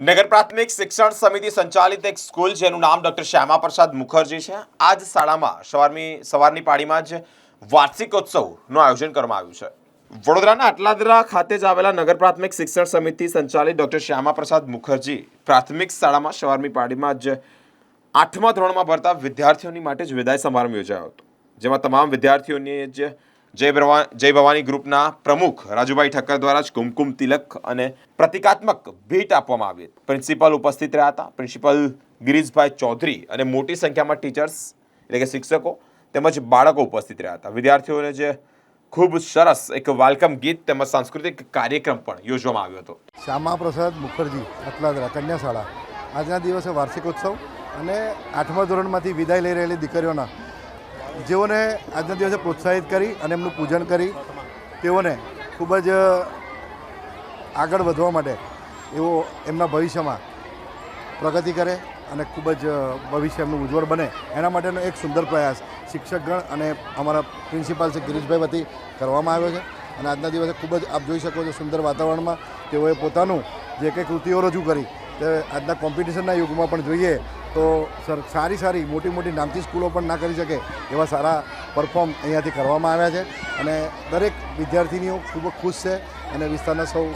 નગર પ્રાથમિક શિક્ષણ સમિતિ સંચાલિત એક સ્કૂલ જેનું નામ ડોક્ટર શ્યામા પ્રસાદ મુખર્જી છે. આ જ શાળામાં સવારની સવારની પાળીમાં જ વાર્ષિકોત્સવનું આયોજન કરવામાં આવ્યું છે. વડોદરાના આટલાદરા ખાતે જ આવેલા નગર પ્રાથમિક શિક્ષણ સમિતિ સંચાલિત ડોક્ટર શ્યામા પ્રસાદ મુખર્જી પ્રાથમિક શાળામાં સવારની પાળીમાં જ આઠમા ધોરણમાં ભરતા વિદ્યાર્થીઓની માટે જ વિદાય સમારંભ યોજાયો હતો, જેમાં તમામ વિદ્યાર્થીઓને જ જય જય ભવાની ગ્રુપના પ્રમુખ રાજુભાઈ ઠક્કર દ્વારા જ કુમકુમ તિલક અને પ્રતિકાત્મક ભેટ આપવામાં આવી પ્રિન્સિપાલ ઉપસ્થિત રહ્યા હતા. પ્રિન્સિપલ ગિરીશભાઈ ચૌધરી અને મોટી સંખ્યામાં ટીચર્સ, એટલે કે શિક્ષકો તેમજ બાળકો ઉપસ્થિત રહ્યા હતા. વિદ્યાર્થીઓને જે ખૂબ સરસ એક વેલકમ ગીત તેમજ સાંસ્કૃતિક કાર્યક્રમ પણ યોજવામાં આવ્યો હતો. શ્યામા પ્રસાદ મુખર્જી, અટલાદરા, કન્યાશાળા. આજના દિવસે વાર્ષિકોત્સવ અને આઠમા ધોરણમાંથી વિદાય લઈ રહેલી દીકરીઓના જેઓને આજના દિવસે પ્રોત્સાહિત કરી અને એમનું પૂજન કરી, તેઓને ખૂબ જ આગળ વધવા માટે એવો એમના ભવિષ્યમાં પ્રગતિ કરે અને ખૂબ જ ભવિષ્ય એમનું ઉજ્જવળ બને. એના માટેનો એક સુંદર પ્રયાસ શિક્ષકગણ અને અમારા પ્રિન્સિપાલ શ્રી ગિરીશભાઈ વતી કરવામાં આવ્યો છે. અને આજના દિવસે ખૂબ જ આપ જોઈ શકો છો સુંદર વાતાવરણમાં તેઓએ પોતાનું જે કંઈ કૃતિઓ રજૂ કરી આજના કોમ્પિટિશનના યુગમાં પણ જોઈએ તો સર, સારી સારી મોટી મોટી નામથી સ્કૂલો પણ ના કરી શકે એવા સારા પરફોર્મ અહીંયાથી કરવામાં આવ્યા છે. અને દરેક વિદ્યાર્થીનીઓ ખૂબ ખુશ છે અને વિસ્તારના સૌ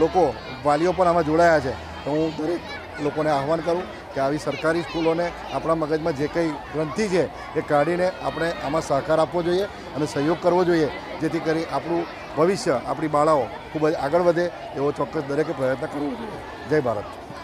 લોકો, વાલીઓ પણ આમાં જોડાયા છે. તો હું દરેક લોકોને આહવાન કરું કે આવી સરકારી સ્કૂલોને આપણા મગજમાં જે કંઈ ગ્રંથિ છે એ કાઢીને આપણે આમાં સહકાર આપવો જોઈએ અને સહયોગ કરવો જોઈએ, જેથી કરી આપણું ભવિષ્ય, આપણી બાળાઓ ખૂબ જ આગળ વધે એવો ચોક્કસ દરેકે પ્રયત્ન કરવો જોઈએ. જય ભારત.